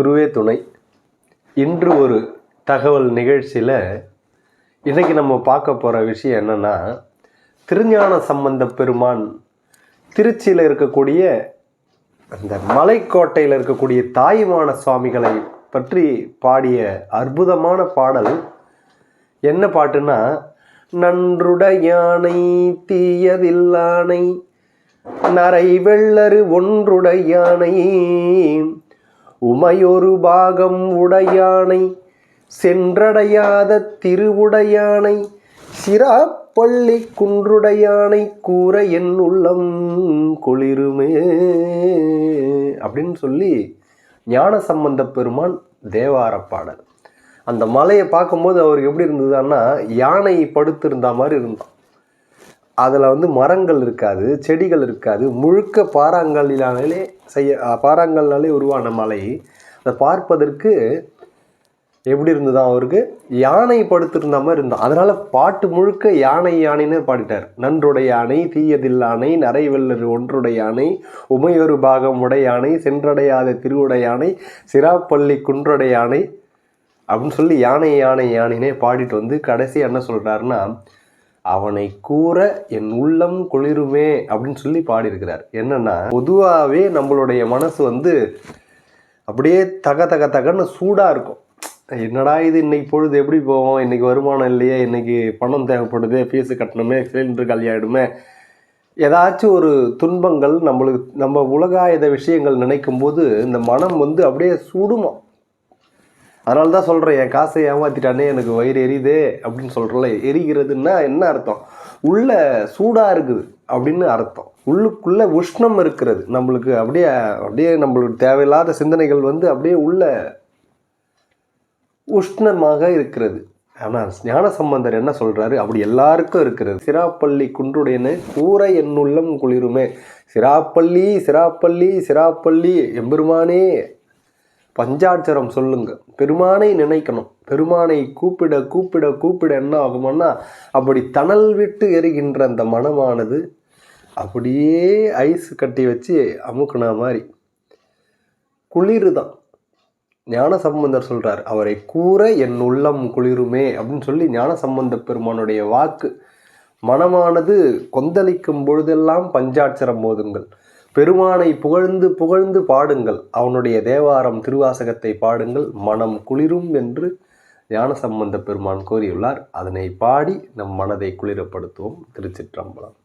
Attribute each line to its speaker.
Speaker 1: குருவே துணை. இன்று ஒரு தகவல் நிகழ்ச்சியில் இன்றைக்கி நம்ம பார்க்க போகிற விஷயம் என்னென்னா திருஞான சம்பந்த பெருமான் திருச்சியில் இருக்கக்கூடிய அந்த மலைக்கோட்டையில் இருக்கக்கூடிய தாயுமான சுவாமிகளை பற்றி பாடிய அற்புதமான பாடல் என்ன பாட்டுன்னா நன்றுடையானை தீயதில்லானை நரை வெள்ளரு ஒன்றுடையானை உமையொரு பாகம் உடையானை சென்றடையாத திருவுடையானை சிராப்பள்ளி குன்றுடையானை கூற என் உள்ளம் குளிருமே. அப்படின்னு சொல்லி ஞான சம்பந்த பெருமான் தேவார பாடல். அந்த மலையை பார்க்கும்போது அவருக்கு எப்படி இருந்ததுன்னா யானை படுத்திருந்த மாதிரி இருந்தான். அதில் வந்து மரங்கள் இருக்காது செடிகள் இருக்காது. முழுக்க பாறாங்கல்லினாலே செய்ய பாறாங்கல்னாலே உருவான மலை. அதை பார்ப்பதற்கு எப்படி இருந்ததா அவருக்கு? யானை படுத்திருந்த மாதிரி இருந்தான் அதனால் பாட்டு முழுக்க யானை யானைன்னு பாடிட்டார். நன்றுடைய யானை தீயதில்லானை யானை வெள்ளர் ஒன்றுடைய யானை உமையொரு பாகம் உடைய யானை சென்றடையாத திருவுடைய யானை சிராப்பள்ளி குன்றுடைய யானை அப்படின்னு சொல்லி யானை யானை யானைனே பாடிட்டு வந்து கடைசி என்ன சொல்கிறாருன்னா அவனை கூற என் உள்ளம் குளிருமே அப்படின்னு சொல்லி பாடியிருக்கிறார். என்னன்னா பொதுவாகவே நம்மளுடைய மனசு வந்து அப்படியே தக தக தகன்னு சூடாக இருக்கும். என்னடா இது இன்னைக்கு பொழுது எப்படி போவோம் இன்னைக்கு வருமானம் இல்லையே இன்னைக்கு பணம் தேவைப்படுது ஃபீஸு கட்டணுமே சிலிண்டர் கல்யாணமே ஏதாச்சும் ஒரு துன்பங்கள் நம்மளுக்கு நம்ம உலகாயுத விஷயங்கள் நினைக்கும் போது இந்த மனம் வந்து அப்படியே சுடுமா? அதனால தான் சொல்கிறேன் என் காசை ஏமாத்திட்டானே எனக்கு வயிறு எரியுதே அப்படின்னு சொல்கிறல எரிகிறதுன்னா என்ன அர்த்தம்? உள்ள சூடாக இருக்குது அப்படின்னு அர்த்தம். உள்ளுக்குள்ளே உஷ்ணம் இருக்கிறது. நம்மளுக்கு அப்படியே அப்படியே நம்மளுக்கு தேவையில்லாத சிந்தனைகள் வந்து அப்படியே உள்ள உஷ்ணமாக இருக்கிறது. ஆனால் ஞான சம்பந்தர் என்ன சொல்கிறாரு அப்படி எல்லாருக்கும் இருக்கிறது. சிராப்பள்ளி குன்றுடையனு கூற என்னுள்ளம் குளிருமே. சிராப்பள்ளி சிராப்பள்ளி சிராப்பள்ளி எம்பெருமானே பஞ்சாட்சரம் சொல்லுங்க. பெருமானை நினைக்கணும். பெருமானை கூப்பிட கூப்பிட கூப்பிட என்ன ஆகுமன்னா அப்படி தணல் விட்டு எரிகின்ற அந்த மனமானது அப்படியே ஐஸ் கட்டி வச்சு அமுக்குன மாதிரி. குளிர் தான் ஞான சம்பந்தர் சொல்கிறார் அவரை கூற என் உள்ளம் குளிருமே அப்படின்னு சொல்லி ஞான சம்பந்த பெருமானுடைய வாக்கு. மனமானது கொந்தளிக்கும் பொழுதெல்லாம் பஞ்சாட்சரம் போதுங்கள் பெருமானை புகழ்ந்து புகழ்ந்து பாடுங்கள். அவனுடைய தேவாரம் திருவாசகத்தை பாடுங்கள். மனம் குளிரும் என்று ஞானசம்பந்த பெருமான் கூறியுள்ளார். அதனை பாடி நம் மனதை குளிரப்படுத்துவோம். திருச்சிற்றம்பலம்.